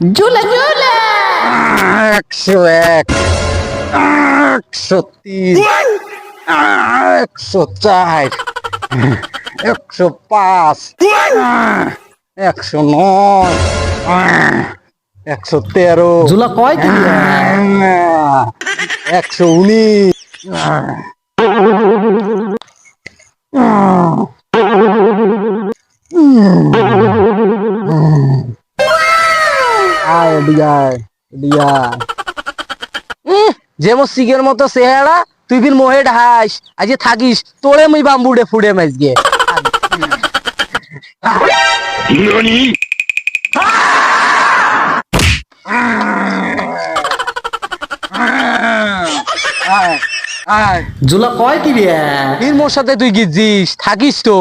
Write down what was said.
ঝুলা ঝুলা একশো এক একশো তিন একশো চার একশো পাঁচ একশো নয় একশো তেরো ঝুলা কয় কি একশো উনিশ। আয় এদিকে আয়, এদিকে আয়। যেমন সিগের মতো চেহারা তুই ফির মোহে ঢাস আজ থাকিস তোরে মুই বাম্বুডে ফুড়ে মাইজগে। আয় আয় কয় কি রে ফির মোর সাথে তুই গিয়েছিস থাকিস তো।